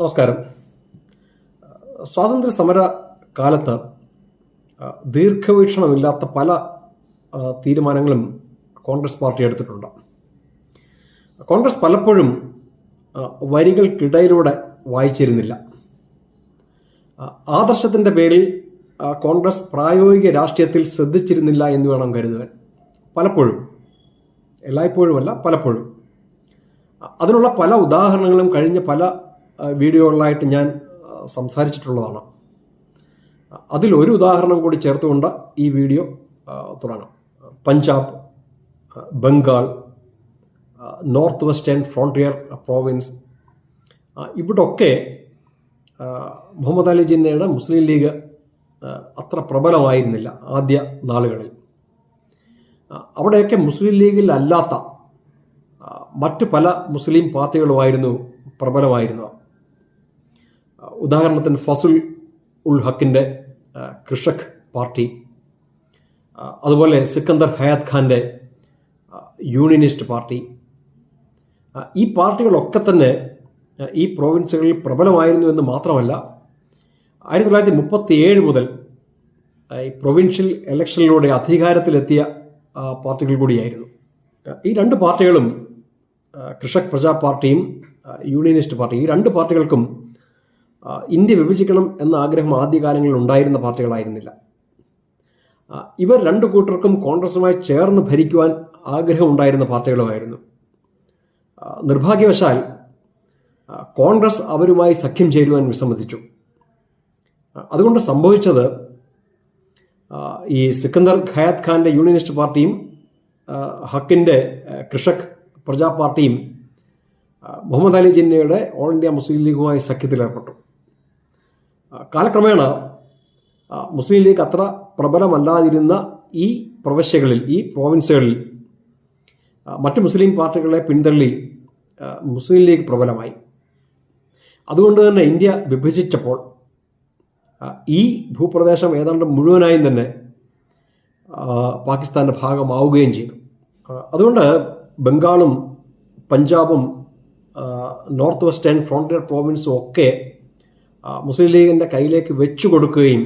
നമസ്കാരം. സ്വാതന്ത്ര്യ സമര കാലത്ത് ദീർഘവീക്ഷണമില്ലാത്ത പല തീരുമാനങ്ങളും കോൺഗ്രസ് പാർട്ടി എടുത്തിട്ടുണ്ട്. കോൺഗ്രസ് പലപ്പോഴും വരികൾക്കിടയിലൂടെ വായിച്ചിരുന്നില്ല. ആദർശത്തിന്റെ പേരിൽ കോൺഗ്രസ് പ്രായോഗിക രാഷ്ട്രീയത്തിൽ ശ്രദ്ധിച്ചിരുന്നില്ല എന്ന് വേണം കരുതുവാൻ. പലപ്പോഴും. എല്ലായ്പ്പോഴുമല്ല പലപ്പോഴും. അതിനുള്ള പല ഉദാഹരണങ്ങളും കഴിഞ്ഞ പല വീഡിയോകളിലായിട്ട് ഞാൻ സംസാരിച്ചിട്ടുള്ളതാണ്. അതിലൊരു ഉദാഹരണം കൂടി ചേർത്തുകൊണ്ട് ഈ വീഡിയോ തുടങ്ങാം. Punjab Bengal north western frontier province ഇവിടൊക്കെ മുഹമ്മദ് അലി ജിന്നയുടെ മുസ്ലിം ലീഗ് അത്ര പ്രബലമായിരുന്നില്ല ആദ്യ നാളുകളിൽ. അവിടെയൊക്കെ മുസ്ലിം ലീഗിൽ അല്ലാത്ത മറ്റ് പല മുസ്ലിം പാർട്ടികളുമായിരുന്നു പ്രബലമായിരുന്നത്. ഉദാഹരണത്തിന് ഫസുൽ ഉൽ ഹക്കിന്റെ കൃഷക് പാർട്ടി അതുപോലെ സിക്കന്ദർ ഹയാത് ഖാന്റെ യൂണിയനിസ്റ്റ് പാർട്ടി. ഈ പാർട്ടികളൊക്കെ തന്നെ ഈ പ്രോവിൻസുകളിൽ പ്രബലമായിരുന്നു എന്ന് മാത്രമല്ല ആയിരത്തി തൊള്ളായിരത്തി മുപ്പത്തി ഏഴ് മുതൽ ഈ പ്രൊവിൻഷ്യൽ ഇലക്ഷനിലൂടെ അധികാരത്തിലെത്തിയ പാർട്ടികൾ കൂടിയായിരുന്നു. ഈ രണ്ട് പാർട്ടികളും കൃഷക് പ്രജാ പാർട്ടിയും യൂണിയനിസ്റ്റ് പാർട്ടി ഈ രണ്ട് പാർട്ടികൾക്കും ഇന്ത്യ വിഭജിക്കണം എന്ന ആഗ്രഹം ആദ്യകാലങ്ങളിൽ ഉണ്ടായിരുന്ന പാർട്ടികളായിരുന്നില്ല. ഇവർ രണ്ടു കൂട്ടർക്കും കോൺഗ്രസുമായി ചേർന്ന് ഭരിക്കുവാൻ ആഗ്രഹമുണ്ടായിരുന്ന പാർട്ടികളുമായിരുന്നു. നിർഭാഗ്യവശാൽ കോൺഗ്രസ് അവരുമായി സഖ്യം ചേരുവാൻ വിസമ്മതിച്ചു. അതുകൊണ്ട് സംഭവിച്ചത് ഈ സിക്കന്ദർ ഖയാത് ഖാന്റെ യൂണിയനിസ്റ്റ് പാർട്ടിയും ഹക്കിന്റെ കൃഷക് പ്രജാ പാർട്ടിയും മുഹമ്മദ് അലി ജിന്നയുടെ ഓൾ ഇന്ത്യ മുസ്ലിം ലീഗുമായി സഖ്യത്തിലേർപ്പെട്ടു. കാലക്രമേണ മുസ്ലിം ലീഗ് അത്ര പ്രബലമല്ലാതിരുന്ന ഈ പ്രവശ്യകളിൽ ഈ പ്രോവിൻസുകളിൽ മറ്റ് മുസ്ലിം പാർട്ടികളെ പിന്തള്ളി മുസ്ലിം ലീഗ് പ്രബലമായി. അതുകൊണ്ട് തന്നെ ഇന്ത്യ വിഭജിച്ചപ്പോൾ ഈ ഭൂപ്രദേശം ഏതാണ്ട് മുഴുവനായും തന്നെ പാകിസ്ഥാന്റെ ഭാഗമാവുകയും ചെയ്തു. അതുകൊണ്ട് ബംഗാളും പഞ്ചാബും നോർത്ത് വെസ്റ്റേൺ ഫ്രോണ്ടിയർ പ്രോവിൻസും ഒക്കെ മുസ്ലിം ലീഗിന്റെ കയ്യിലേക്ക് വെച്ചു കൊടുക്കുകയും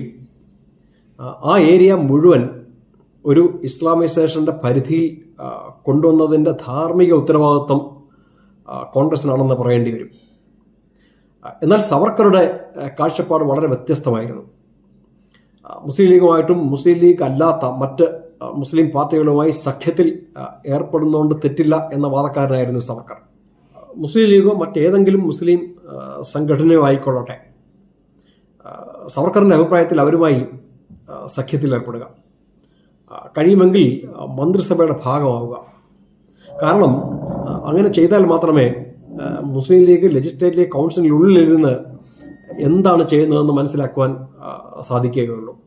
ആ, ഏരിയ മുഴുവൻ ഒരു ഇസ്ലാമൈസേഷന്റെ പരിധിയിൽ കൊണ്ടുവന്നതിന്റെ ധാർമ്മിക ഉത്തരവാദിത്വം കോൺഗ്രസിനാണെന്ന് പറയേണ്ടി വരും. എന്നാൽ സവർക്കറുടെ കാഴ്ചപ്പാട് വളരെ വ്യത്യസ്തമായിരുന്നു. മുസ്ലിം ലീഗുമായിട്ടും മുസ്ലിം ലീഗ് അല്ലാത്ത മറ്റ് മുസ്ലിം പാർട്ടികളുമായി സഖ്യത്തിൽ ഏർപ്പെടുന്നതുകൊണ്ട് തെറ്റില്ല എന്ന വാദക്കാരനായിരുന്നു സവർക്കർ. മുസ്ലിം ലീഗോ മറ്റേതെങ്കിലും മുസ്ലിം സംഘടനയോ ആയിക്കൊള്ളട്ടെ. ആ, സവർക്കറിന്റെ അഭിപ്രായത്തിൽ അവരുമായി സഖ്യത്തിൽ ഏർപ്പെടുക. കഴിയുമെങ്കിൽ മന്ത്രിസഭയുടെ ഭാഗമാവുക. കാരണം അങ്ങനെ ചെയ്താൽ മാത്രമേ മുസ്ലിം ലീഗ് ലെജിസ്ലേറ്റീവ് കൗൺസിലിനുള്ളിലിരുന്ന് എന്താണ് ചെയ്യുന്നതെന്ന് മനസ്സിലാക്കുവാൻ സാധിക്കുകയുള്ളൂ.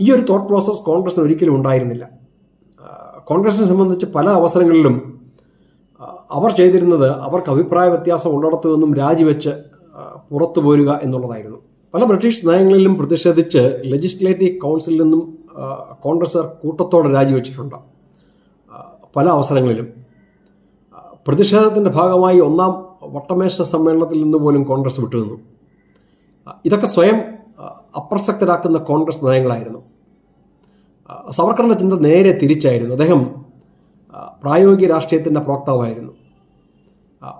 ഈ ഒരു തോട്ട് പ്രോസസ് കോൺഗ്രസിന് ഒരിക്കലും ഉണ്ടായിരുന്നില്ല. കോൺഗ്രസിനെ സംബന്ധിച്ച് പല അവസരങ്ങളിലും അവർ ചെയ്തിരുന്നത് അവർക്ക് അഭിപ്രായ വ്യത്യാസം ഉള്ളിടത്തു നിന്നും രാജിവെച്ച് പുറത്തു പോരുക എന്നുള്ളതായിരുന്നു. പല ബ്രിട്ടീഷ് നയങ്ങളിലും പ്രതിഷേധിച്ച് ലെജിസ്ലേറ്റീവ് കൗൺസിലിൽ നിന്നും കോൺഗ്രസ് കൂട്ടത്തോടെ രാജിവെച്ചിട്ടുണ്ട്. പല അവസരങ്ങളിലും. പ്രതിഷേധത്തിന്റെ ഭാഗമായി ഒന്നാം വട്ടമേശ സമ്മേളനത്തിൽ നിന്ന് പോലും കോൺഗ്രസ് വിട്ടുനിന്നു. ഇതൊക്കെ സ്വയം അപ്രസക്തരാക്കുന്ന കോൺഗ്രസ് നയങ്ങളായിരുന്നു. സവർക്കറിന്റെ ചിന്ത നേരെ തിരിച്ചായിരുന്നു. അദ്ദേഹം പ്രായോഗിക രാഷ്ട്രീയത്തിന്റെ പ്രോക്താവായിരുന്നു.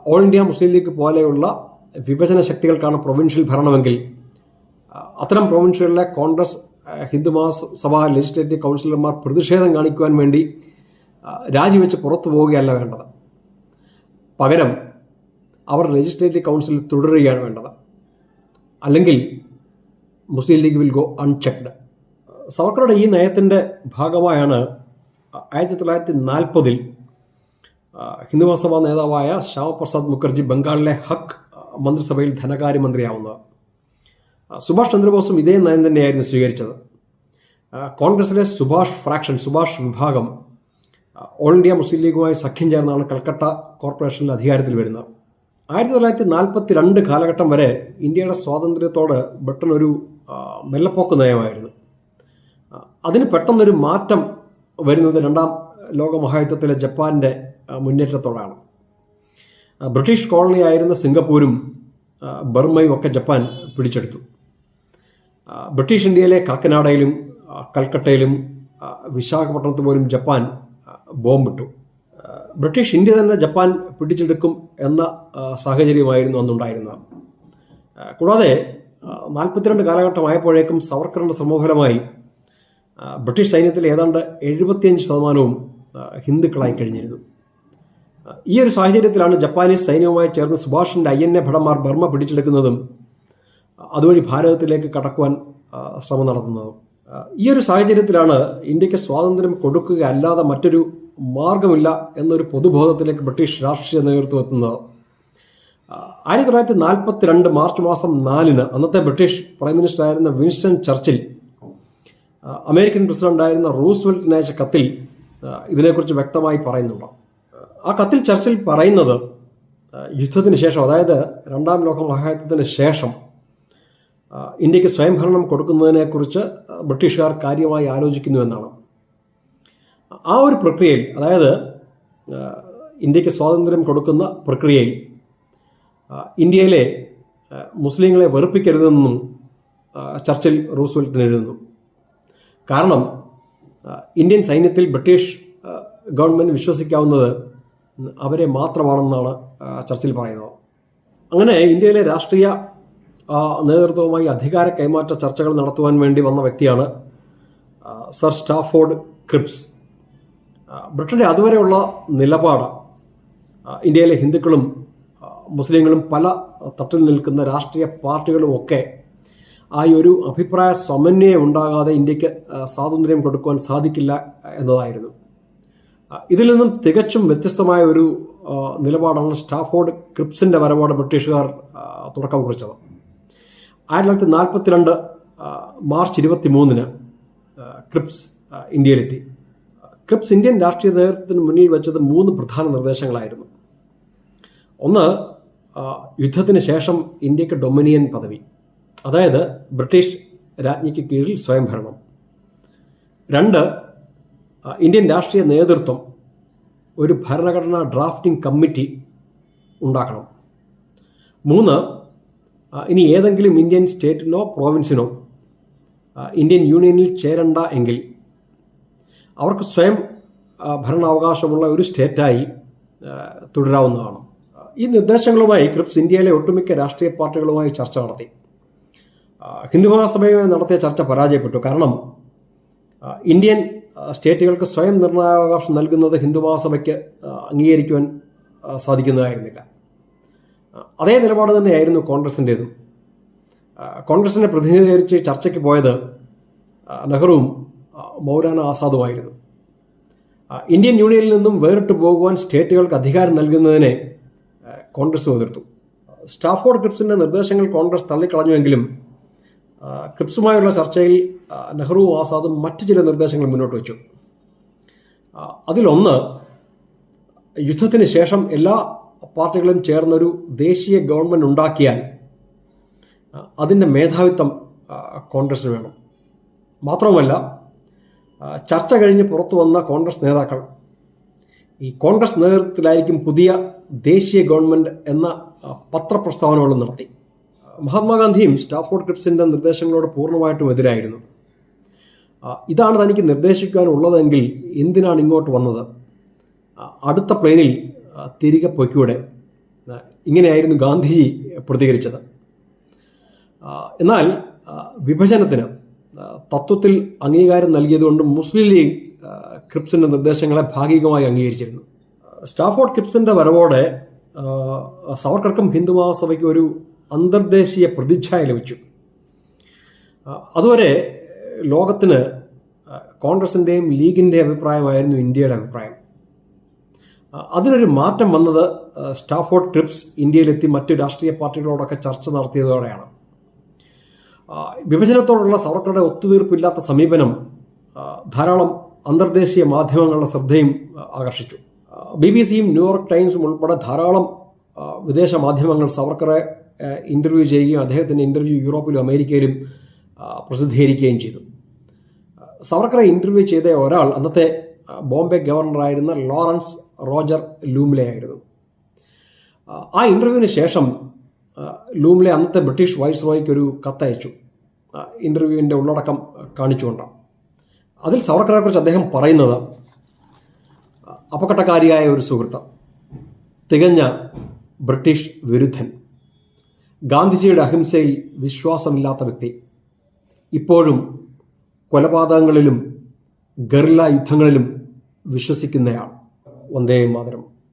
ഓൾ ഇന്ത്യ മുസ്ലിം ലീഗ് പോലെയുള്ള വിഭജന ശക്തികൾക്കാണ് പ്രൊവിൻഷ്യൽ ഭരണമെങ്കിൽ അത്തരം പ്രൊവിൻഷ്യലിലെ കോൺഗ്രസ് ആ, ഹിന്ദു മഹാസഭ ലെജിസ്ലേറ്റീവ് കൗൺസിലർമാർ പ്രതിഷേധം കാണിക്കുവാൻ വേണ്ടി രാജിവെച്ച് പുറത്തു പോവുകയല്ല വേണ്ടത്. പകരം അവർ ലെജിസ്ലേറ്റീവ് കൗൺസിലിൽ തുടരുകയാണ് വേണ്ടത്. അല്ലെങ്കിൽ Muslim League will go unchecked സവർക്കറുടെ ഈ നയത്തിന്റെ ഭാഗമായാണ് ആയിരത്തി തൊള്ളായിരത്തി നാൽപ്പതിൽ ഹിന്ദു മഹാസഭാ നേതാവായ ശ്യാമപ്രസാദ് മുഖർജി ബംഗാളിലെ ഹക്ക് മന്ത്രിസഭയിൽ ധനകാര്യമന്ത്രിയാവുന്നത്. സുഭാഷ് ചന്ദ്രബോസും ഇതേ നയം തന്നെയായിരുന്നു സ്വീകരിച്ചത്. കോൺഗ്രസിലെ സുഭാഷ് ഫ്രാക്ഷൻ സുഭാഷ് വിഭാഗം ഓൾ ഇന്ത്യ മുസ്ലിം ലീഗുമായി സഖ്യം ചേർന്നാണ് കൽക്കട്ട കോർപ്പറേഷനിൽ അധികാരത്തിൽ വരുന്നത്. ആയിരത്തി തൊള്ളായിരത്തി നാൽപ്പത്തി രണ്ട് കാലഘട്ടം വരെ ഇന്ത്യയുടെ സ്വാതന്ത്ര്യത്തോട് ബ്രിട്ടൻ ഒരു മെല്ലപ്പോക്ക് നയമായിരുന്നു. അതിന് പെട്ടെന്നൊരു മാറ്റം വരുന്നത് രണ്ടാം ലോകമഹായുദ്ധത്തിലെ ജപ്പാന്റെ ആ, മുന്നേറ്റത്തോടാണ്. ബ്രിട്ടീഷ് കോളനി ആയിരുന്ന സിംഗപ്പൂരും ബർമയും ഒക്കെ ജപ്പാൻ പിടിച്ചെടുത്തു. ബ്രിട്ടീഷ് ഇന്ത്യയിലെ കാക്കനാടയിലും കൽക്കട്ടയിലും വിശാഖപട്ടണത്ത് പോലും ജപ്പാൻ ബോംബിട്ടു. ബ്രിട്ടീഷ് ഇന്ത്യ തന്നെ ജപ്പാൻ പിടിച്ചെടുക്കും എന്ന സാഹചര്യമായിരുന്നു അന്നുണ്ടായിരുന്നത്. കൂടാതെ നാൽപ്പത്തിരണ്ട് കാലഘട്ടമായപ്പോഴേക്കും സവർക്കറിന്റെ സമൂഹമായി ബ്രിട്ടീഷ് സൈന്യത്തിൽ ഏതാണ്ട് എഴുപത്തിയഞ്ച് ശതമാനവും ഹിന്ദുക്കളായി കഴിഞ്ഞിരുന്നു. ഈ ഒരു സാഹചര്യത്തിലാണ് ജപ്പാനീസ് സൈന്യവുമായി ചേർന്ന് സുഭാഷിന്റെ എ ഭടന്മാർ ബർമ്മ പിടിച്ചെടുക്കുന്നതും അതുവഴി ഭാരതത്തിലേക്ക് കടക്കുവാൻ ശ്രമം നടത്തുന്നത്. ഈ ഒരു സാഹചര്യത്തിലാണ് ഇന്ത്യയ്ക്ക് സ്വാതന്ത്ര്യം കൊടുക്കുക അല്ലാതെ മറ്റൊരു മാർഗമില്ല എന്നൊരു പൊതുബോധത്തിലേക്ക് ബ്രിട്ടീഷ് രാഷ്ട്രീയ നേതൃത്വം എത്തുന്നത്. ആയിരത്തി തൊള്ളായിരത്തി നാൽപ്പത്തി രണ്ട് മാർച്ച് മാസം നാലിന് അന്നത്തെ ബ്രിട്ടീഷ് പ്രൈം മിനിസ്റ്റർ ആയിരുന്ന വിൻസ്റ്റൺ ചർച്ചിൽ അമേരിക്കൻ പ്രസിഡന്റായിരുന്ന റൂസ്വെൽറ്റിന് അയച്ച കത്തിൽ ഇതിനെക്കുറിച്ച് വ്യക്തമായി പറയുന്നുണ്ട്. ആ കത്തിൽ ചർച്ചിൽ പറയുന്നത് യുദ്ധത്തിന് ശേഷം അതായത് രണ്ടാം ലോക മഹായുദ്ധത്തിന് ശേഷം ഇന്ത്യയ്ക്ക് സ്വയംഭരണം കൊടുക്കുന്നതിനെക്കുറിച്ച് ബ്രിട്ടീഷുകാർ കാര്യമായി ആലോചിക്കുന്നു എന്നാണ്. ആ ഒരു പ്രക്രിയയിൽ അതായത് ഇന്ത്യയ്ക്ക് സ്വാതന്ത്ര്യം കൊടുക്കുന്ന പ്രക്രിയയിൽ ഇന്ത്യയിലെ മുസ്ലിങ്ങളെ വെറുപ്പിക്കരുതെന്നും ചർച്ചിൽ റൂസ്വെൽറ്റിന് എഴുതുന്നു. കാരണം ഇന്ത്യൻ സൈന്യത്തിൽ ബ്രിട്ടീഷ് ഗവൺമെന്റ് വിശ്വസിക്കാവുന്നത് അവരെ മാത്രമാണെന്നാണ് ചർച്ചിൽ പറയുന്നത്. അങ്ങനെ ഇന്ത്യയിലെ രാഷ്ട്രീയ നേതൃത്വവുമായി അധികാര കൈമാറ്റ ചർച്ചകൾ നടത്തുവാൻ വേണ്ടി വന്ന വ്യക്തിയാണ് സർ സ്റ്റാഫോർഡ് ക്രിപ്സ്. ബ്രിട്ടന്റെ അതുവരെയുള്ള നിലപാട് ഇന്ത്യയിലെ ഹിന്ദുക്കളും മുസ്ലിങ്ങളും പല തട്ടിൽ നിൽക്കുന്ന രാഷ്ട്രീയ പാർട്ടികളും ഒക്കെ ആ ഒരു അഭിപ്രായ സമന്വയം ഉണ്ടാകാതെ ഇന്ത്യയ്ക്ക് സ്വാതന്ത്ര്യം കൊടുക്കുവാൻ സാധിക്കില്ല എന്നതായിരുന്നു. ഇതിൽ നിന്നും തികച്ചും വ്യത്യസ്തമായ ഒരു നിലപാടാണ് സ്റ്റാഫോർഡ് ക്രിപ്സിന്റെ വരവോടെ ബ്രിട്ടീഷുകാർ തുടക്കം കുറിച്ചത്. ആയിരത്തി തൊള്ളായിരത്തി നാൽപ്പത്തിരണ്ട് മാർച്ച് ഇരുപത്തി മൂന്നിന് ക്രിപ്സ് ഇന്ത്യയിലെത്തി. ക്രിപ്സ് ഇന്ത്യൻ രാഷ്ട്രീയ നേതൃത്വത്തിന് മുന്നിൽ വെച്ചത് മൂന്ന് പ്രധാന നിർദ്ദേശങ്ങളായിരുന്നു. ഒന്ന് യുദ്ധത്തിന് ശേഷം ഇന്ത്യയ്ക്ക് ഡൊമിനിയൻ പദവി അതായത് ബ്രിട്ടീഷ് രാജ്ഞിക്ക് കീഴിൽ സ്വയംഭരണം. രണ്ട് ഇന്ത്യൻ രാഷ്ട്രീയ നേതൃത്വം ഒരു ഭരണഘടനാ ഡ്രാഫ്റ്റിംഗ് കമ്മിറ്റി ഉണ്ടാക്കണം. മൂന്ന് ഇനി ഏതെങ്കിലും ഇന്ത്യൻ സ്റ്റേറ്റിനോ പ്രോവിൻസിനോ ഇന്ത്യൻ യൂണിയനിൽ ചേരണ്ട എങ്കിൽ അവർക്ക് സ്വയം ഭരണാവകാശമുള്ള ഒരു സ്റ്റേറ്റായി തുടരാവുന്നതാണ്. ഈ നിർദ്ദേശങ്ങളുമായി ക്രിപ്സ് ഇന്ത്യയിലെ ഒട്ടുമിക്ക രാഷ്ട്രീയ പാർട്ടികളുമായി ചർച്ച നടത്തി. ഹിന്ദു മഹാസഭയുമായി നടത്തിയ ചർച്ച പരാജയപ്പെട്ടു. കാരണം ഇന്ത്യൻ സ്റ്റേറ്റുകൾക്ക് സ്വയം നിർണയാവകാശം നൽകുന്നത് ഹിന്ദു മഹാസഭയ്ക്ക് അംഗീകരിക്കുവാൻ സാധിക്കുന്നതായിരുന്നില്ല. അതേ നിലപാട് തന്നെയായിരുന്നു കോൺഗ്രസിന്റേതും കോൺഗ്രസിനെ പ്രതിനിധീകരിച്ച് ചർച്ചയ്ക്ക് പോയത് നെഹ്റുവും മൗലാന ആസാദുമായിരുന്നു. ഇന്ത്യൻ യൂണിയനിൽ നിന്നും വേറിട്ട് പോകുവാൻ സ്റ്റേറ്റുകൾക്ക് അധികാരം നൽകുന്നതിനെ കോൺഗ്രസ് എതിർത്തു. സ്റ്റാഫോർഡ് ക്രിപ്സിന്റെ നിർദ്ദേശങ്ങൾ കോൺഗ്രസ് തള്ളിക്കളഞ്ഞുവെങ്കിലും ക്രിപ്സുമായുള്ള ചർച്ചയിൽ നെഹ്റു ആസാദും മറ്റു ചില നിർദ്ദേശങ്ങൾ മുന്നോട്ട് വെച്ചു. അതിലൊന്ന് യുദ്ധത്തിന് ശേഷം എല്ലാ പാർട്ടികളും ചേർന്നൊരു ദേശീയ ഗവൺമെന്റ് ഉണ്ടാക്കിയാൽ അതിന്റെ മേധാവിത്വം കോൺഗ്രസ്സിന് വേണം. മാത്രവുമല്ല ചർച്ച കഴിഞ്ഞ് പുറത്തു വന്ന കോൺഗ്രസ് നേതാക്കൾ ഈ കോൺഗ്രസ് നേതൃത്വത്തിലായിരിക്കും പുതിയ ദേശീയ ഗവൺമെന്റ് എന്ന പത്രപ്രസ്താവനകളും നടത്തി. മഹാത്മാഗാന്ധിയും സ്റ്റാഫോർഡ് ക്രിപ്സിന്റെ നിർദ്ദേശങ്ങളോട് പൂർണമായിട്ടും എതിരായിരുന്നു. ഇതാണ് തനിക്ക് നിർദ്ദേശിക്കാനുള്ളതെങ്കിൽ എന്തിനാണ് ഇങ്ങോട്ട് വന്നത്? അടുത്ത പ്ലെയിനിൽ തിരികെ പൊയ്ക്കൂടെ. ഇങ്ങനെയായിരുന്നു ഗാന്ധിജി പ്രതികരിച്ചത്. എന്നാൽ വിഭജനത്തിന് തത്വത്തിൽ അംഗീകാരം നൽകിയതുകൊണ്ട് മുസ്ലിം ലീഗ് ക്രിപ്സിന്റെ നിർദ്ദേശങ്ങളെ ഭാഗികമായി അംഗീകരിച്ചിരുന്നു. സ്റ്റാഫോർഡ് ക്രിപ്സിന്റെ വരവോടെ സവർക്കർക്കും ഹിന്ദു മഹാസഭയ്ക്കും ഒരു അന്തർദേശീയ പ്രതിച്ഛായ ലഭിച്ചു. അതുവരെ ലോകത്തിന് കോൺഗ്രസിന്റെയും ലീഗിന്റെ അഭിപ്രായമായിരുന്നു ഇന്ത്യയുടെ അഭിപ്രായം. അതിനൊരു മാറ്റം വന്നത് സ്റ്റാഫോർഡ് ക്രിപ്സ് ഇന്ത്യയിലെത്തി മറ്റു രാഷ്ട്രീയ പാർട്ടികളോടൊക്കെ ചർച്ച നടത്തിയതോടെയാണ്. വിഭജനത്തോടുള്ള സവർക്കറുടെ ഒത്തുതീർപ്പില്ലാത്ത സമീപനം ധാരാളം അന്തർദേശീയ മാധ്യമങ്ങളുടെ ശ്രദ്ധയും ആകർഷിച്ചു. ബി ബി സിയും ന്യൂയോർക്ക് ടൈംസും ഉൾപ്പെടെ ധാരാളം വിദേശ മാധ്യമങ്ങൾ സവർക്കറെ ഇന്റർവ്യൂ ചെയ്യുകയും അദ്ദേഹത്തിന്റെ ഇന്റർവ്യൂ യൂറോപ്പിലും അമേരിക്കയിലും പ്രസിദ്ധീകരിക്കുകയും ചെയ്തു. സവർക്കറെ ഇന്റർവ്യൂ ചെയ്ത ഒരാൾ അന്നത്തെ ബോംബെ ഗവർണറായിരുന്ന ലോറൻസ് റോജർ ലൂംലെ ആയിരുന്നു. ആ, ഇന്റർവ്യൂവിന് ശേഷം ലൂംലെ അന്നത്തെ ബ്രിട്ടീഷ് വൈസ് റോയ്ക്ക് ഒരു കത്തയച്ചു. ഇന്റർവ്യൂവിന്റെ ഉള്ളടക്കം കാണിച്ചുകൊണ്ട് അതിൽ സവർക്കറെക്കുറിച്ച് അദ്ദേഹം പറയുന്നത് അപകടകാരിയായ ഒരു സുഹൃത്ത് തികഞ്ഞ ബ്രിട്ടീഷ് വിരുദ്ധൻ ഗാന്ധിജിയുടെ അഹിംസയിൽ വിശ്വാസമില്ലാത്ത വ്യക്തി ഇപ്പോഴും കൊലപാതകങ്ങളിലും ഗറില്ല യുദ്ധങ്ങളിലും വിശ്വസിക്കുന്നയാൾ. One day, madre mía.